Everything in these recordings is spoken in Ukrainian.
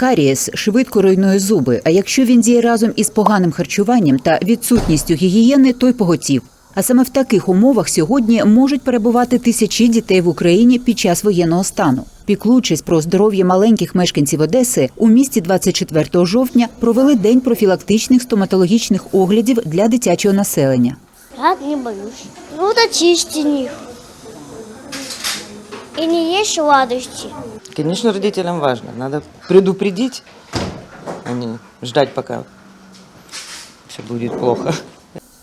Карієс швидко руйнує зуби. А якщо він діє разом із поганим харчуванням та відсутністю гігієни, то й поготів. А саме в таких умовах сьогодні можуть перебувати тисячі дітей в Україні під час воєнного стану. Піклуючись про здоров'я маленьких мешканців Одеси, у місті 24 жовтня провели день профілактичних стоматологічних оглядів для дитячого населення. Я не боюсь. Ну, очистить них. И не есть сладости. Конечно, родителям важно. Надо предупредить, а не ждать, пока все будет плохо.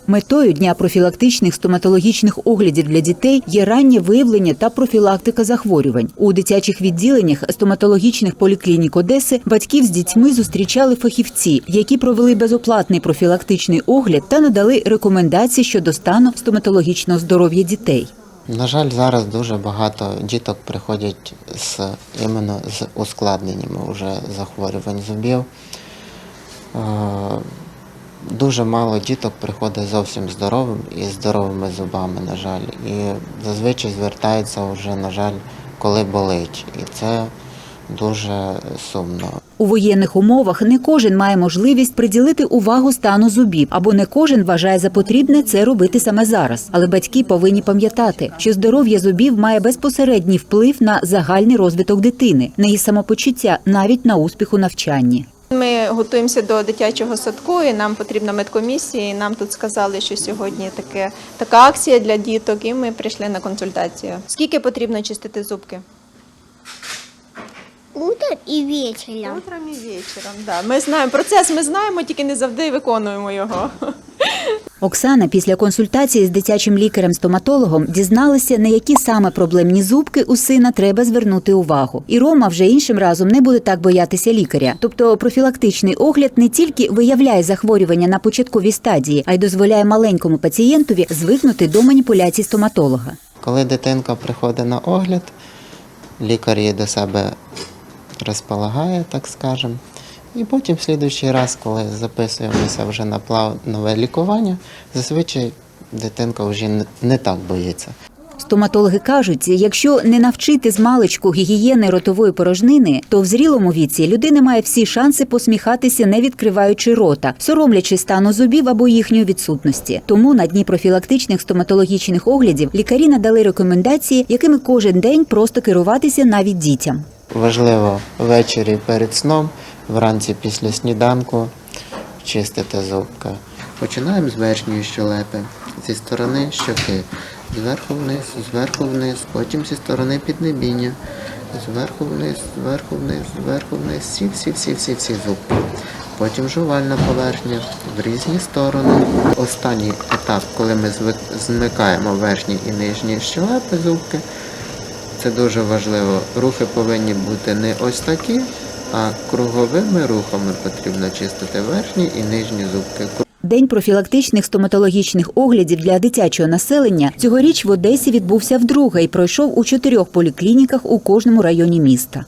Метою дня профілактичних стоматологічних оглядів для дітей є раннє виявлення та профілактика захворювань. У дитячих відділеннях стоматологічних поліклінік Одеси батьків з дітьми зустрічали фахівці, які провели безоплатний профілактичний огляд та надали рекомендації щодо стану стоматологічного здоров'я дітей. На жаль, зараз дуже багато діток приходять з іменно з ускладненнями вже захворювань зубів. Е, Дуже мало діток приходить зовсім здоровим і здоровими зубами, на жаль. І зазвичай звертається вже, на жаль, коли болить. І це дуже сумно. У воєнних умовах не кожен має можливість приділити увагу стану зубів, або не кожен вважає за потрібне це робити саме зараз. Але батьки повинні пам'ятати, що здоров'я зубів має безпосередній вплив на загальний розвиток дитини, на її самопочуття, навіть на успіх у навчанні. Ми готуємося до дитячого садку, і нам потрібна медкомісія. І нам тут сказали, що сьогодні таке така акція для діток, і ми прийшли на консультацію. Скільки потрібно чистити зубки? Утром и вечером. Утром і вечором. Да. Ми знаємо процес, ми знаємо, тільки не завжди виконуємо його. Оксана після консультації з дитячим лікарем-стоматологом дізналася, на які саме проблемні зубки у сина треба звернути увагу. І Рома вже іншим разом не буде так боятися лікаря. Тобто профілактичний огляд не тільки виявляє захворювання на початковій стадії, а й дозволяє маленькому пацієнтові звикнути до маніпуляцій стоматолога. Коли дитинка приходить на огляд, лікар її до себе розполагає, так скажемо. І потім в слідуючий раз, коли записуємося вже на планове лікування, зазвичай дитинка вже не так боїться. Стоматологи кажуть, якщо не навчити з маличку гігієни ротової порожнини, то в зрілому віці людина має всі шанси посміхатися, не відкриваючи рота, соромлячи стану зубів або їхньої відсутності. Тому на дні профілактичних стоматологічних оглядів лікарі надали рекомендації, якими кожен день просто керуватися навіть дітям. Важливо ввечері перед сном, вранці після сніданку чистити зубки. Починаємо з верхньої щелепи, зі сторони щоки, зверху вниз, зверху вниз, потім зі сторони піднебіння, зверху вниз, зверху вниз, зверху вниз, всі, всі, всі, всі, всі зубки. Потім жувальна поверхня в різні сторони. Останній етап, коли ми змикаємо верхні і нижні щелепи зубки, це дуже важливо. Рухи повинні бути не ось такі, а круговими рухами потрібно чистити верхні і нижні зубки. День профілактичних стоматологічних оглядів для дитячого населення цьогоріч в Одесі відбувся вдруге і пройшов у чотирьох поліклініках у кожному районі міста.